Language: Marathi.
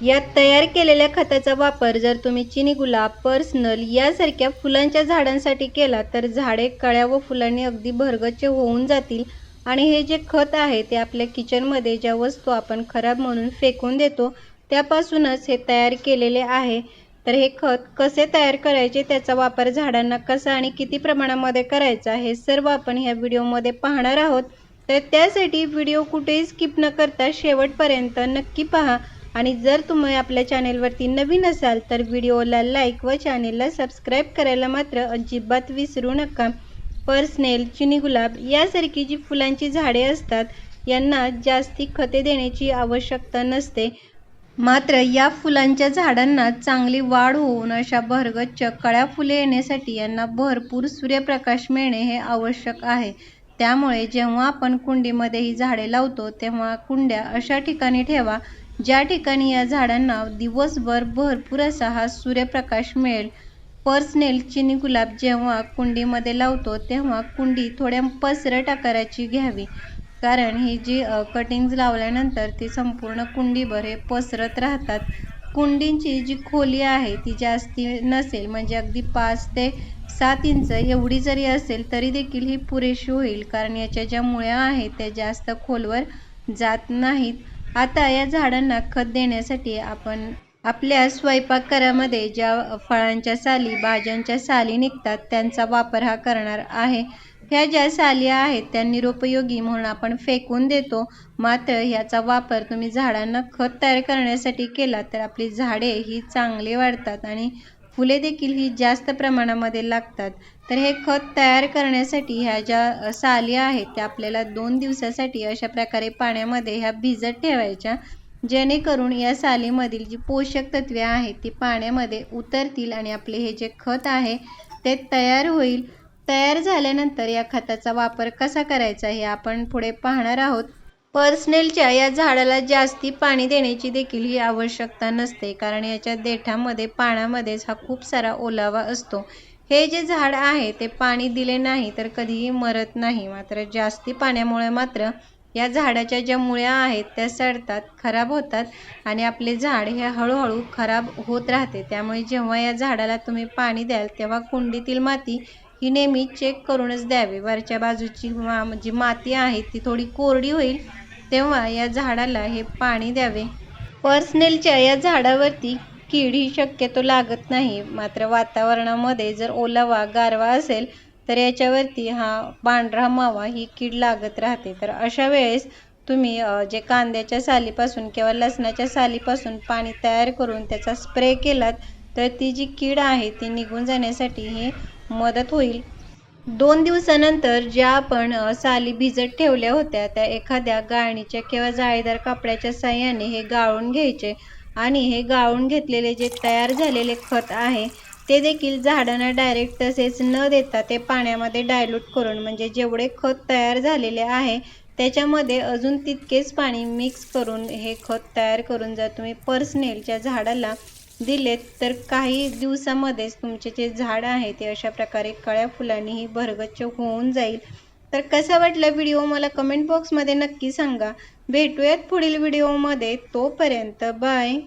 यात तयार केलेल्या खताचा वापर जर तुम्ही चिनी गुलाब पर्सनल यासारख्या फुलांच्या झाडांसाठी केला तर झाडे कळ्या व फुलांनी अगदी भरगच्च होऊन जातील. आणि हे जे खत आहे ते आपल्या किचनमध्ये ज्या वस्तू आपण खराब म्हणून फेकून देतो त्यापासूनच हे तयार केलेले आहे. तर हे खत कसे तयार करायचे त्याचा वापर झाडांना कसा आणि किती प्रमाणामध्ये करायचा हे सर्व आपण ह्या व्हिडिओमध्ये पाहणार आहोत. तर त्यासाठी व्हिडिओ कुठेही स्किप न करता शेवटपर्यंत नक्की पहा. आणि जर तुम्ही आपल्या चॅनेलवरती नवीन असाल तर व्हिडिओला लाईक व चॅनेलला सबस्क्राईब करायला मात्र अजिबात विसरू नका. पर्सनेल चिनी गुलाब यासारखी जी फुलांची झाडे असतात यांना जास्ती खते देण्याची आवश्यकता नसते. मात्र या फुलांच्या झाडांना चांगली वाढ होऊन अशा भरगच्च कळ्या फुले येण्यासाठी यांना भरपूर सूर्यप्रकाश मिळणे हे आवश्यक आहे. त्यामुळे जेव्हा आपण कुंडीमध्ये ही झाडे लावतो तेव्हा कुंड्या अशा ठिकाणी ठेवा ज्या ठिकाणी या झाडांना दिवसभर भरपूर असा हा सूर्यप्रकाश मिळेल. पर्सनेल चिनी गुलाब जेव्हा कुंडीमध्ये लावतो तेव्हा कुंडी थोड्या पसरट आकाराची घ्यावी. कारण ही जी कटिंग्ज लावल्यानंतर ती संपूर्ण कुंडीभर हे पसरत राहतात. कुंडींची जी खोली आहे ती जास्ती नसेल म्हणजे अगदी पाच ते सात इंच एवढी जरी असेल तरी देखील ही पुरेशी होईल. कारण याच्या ज्या मुळ्या आहेत त्या जास्त खोलवर जात नाहीत. आता या झाडांना खत देण्यासाठी आपण आपल्या स्वयंपाकघरामध्ये ज्या फळांच्या साली भाज्यांच्या साली निघतात त्यांचा वापर हा करणार आहे. ह्या ज्या साली आहेत त्या निरुपयोगी म्हणून आपण फेकून देतो. मात्र ह्याचा वापर तुम्ही झाडांना खत तयार करण्यासाठी केला तर आपली झाडे ही चांगली वाढतात आणि फुले देखील ही जास्त प्रमाणामध्ये लागतात. तर हे खत तयार करण्यासाठी ह्या ज्या साली आहेत त्या आपल्याला दोन दिवसासाठी अशा प्रकारे पाण्यामध्ये ह्या भिजत ठेवायच्या. जेणेकरून या सालीमधील जी पोषक तत्वे आहेत ती पाण्यामध्ये उतरतील आणि आपले हे जे खत आहे ते तयार होईल. तयार झाल्यानंतर या खताचा वापर कसा करायचा हे आपण पुढे पाहणार आहोत. पर्सनेलच्या या झाडाला जास्ती पाणी देण्याची देखील ही आवश्यकता नसते कारण याच्या देठामध्ये पाण्यामध्येच हा खूप सारा ओलावा असतो. हे जे झाड आहे ते पाणी दिले नाही तर कधीही मरत नाही. मात्र जास्ती पाण्यामुळे मात्र या झाडाच्या ज्या मुळ्या आहेत त्या सडतात खराब होतात आणि आपले झाड हे हळूहळू खराब होत राहते. त्यामुळे जेव्हा या झाडाला तुम्ही पाणी द्याल तेव्हा कुंडीतील माती ही नेहमी चेक करूनच द्यावी. वरच्या बाजूची मा जी माती आहे ती थोडी कोरडी होईल तेव्हा या झाडाला हे पाणी द्यावे. पर्सनेलच्या या झाडावरती कीड ही शक्यतो लागत नाही. मात्र वातावरणामध्ये जर ओलावा गारवा असेल तर याच्यावरती हा पांढरा मावा ही कीड लागत राहते. तर अशा वेळेस तुम्ही जे कांद्याच्या सालीपासून किंवा लसणाच्या सालीपासून पाणी तयार करून त्याचा स्प्रे केलात तर ती जी कीड आहे ती निघून जाण्यासाठी ही मदत होईल. दोन दिवसानंतर ज्या आपण साली भिजत ठेवल्या होत्या त्या एखाद्या गाळणीच्या किंवा जाळीदार कापडाच्या साह्याने हे गाळून घ्यायचे आणि हे गाळून घेतलेले जे तयार झालेले खत आहे ते देखील झाडांना डायरेक्ट तसेच न देता ते पाण्यामध्ये डायल्यूट करून म्हणजे जेवढे खत तयार झालेले आहे त्याच्यामध्ये अजून तितकेच पाणी मिक्स करून हे खत तयार करून जर तुम्ही पर्सनेलच्या झाडाला दिलेत तर काही दिवसामध्येच तुमचे जे झाड आहे ते अशा प्रकारे कळ्या फुलांनीही भरगच्च होऊन जाईल. तर कसा वाटला व्हिडिओ मला कमेंट बॉक्समध्ये नक्की सांगा. भेटूयात पुढील व्हिडिओमध्ये तोपर्यंत बाय